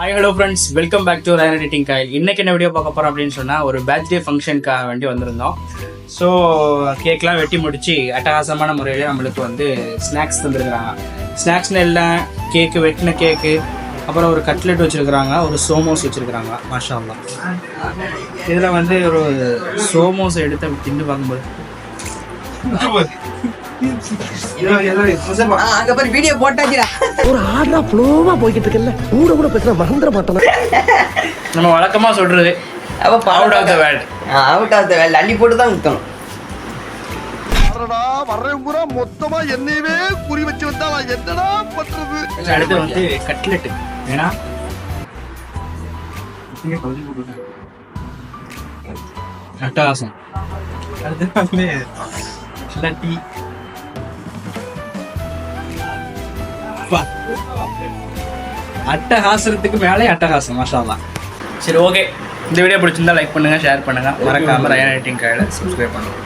Hi hello friends welcome back to Ryan editing coil இன்னைக்கு என்ன video பார்க்க போகிறோம் அப்படின்னு சொன்னால் ஒரு பர்த்டே ஃபங்க்ஷனுக்காக வேண்டி வந்திருந்தோம். ஸோ கேக்லாம் வெட்டி முடிச்சு அட்டகாசமான முறையில் நம்மளுக்கு வந்து ஸ்நாக்ஸ் தந்துருக்குறாங்க. ஸ்நாக்ஸ்னு எல்லாம் கேக்கு வெட்டின கேக்கு அப்புறம் ஒரு கட்லெட் வச்சுருக்குறாங்க ஒரு சோமோஸ் வச்சுருக்குறாங்க மாஷா இதில் வந்து ஒரு சோமோஸ் எடுத்து அப்படி தின்னு பார்க்கும்போது. அங்க வீடியோ போட்டாச்சுடா. ஒரு ஆர்டரா ஃப்ளோவா போய்கிட்டு இருக்கல கூட கூட பேசுற மறந்துட மாட்டேன். நம்ம வழக்கமாக சொல்கிறது அப்ப out of the world out of the வேல் அள்ளி போட்டு தான் ஊத்தணும். வர்றேன் பூரா மொத்தமா என்னையவே குறி வச்சு வந்தா நான் என்னடா பண்றது? அடுத்து வந்து ஏன்னா அடுத்து வந்து நல்லா டீ பா. அட்டகாசத்துக்கு மேலே அட்டகாசம் மாஷாலாம் சரி ஓகே இந்த வீடியோ பிடிச்சிருந்தா லைக் பண்ணுங்க ஷேர் பண்ணுங்க. மறக்காம ரயானிட்டிங் கையில் சப்ஸ்கிரைப் பண்ணுங்க.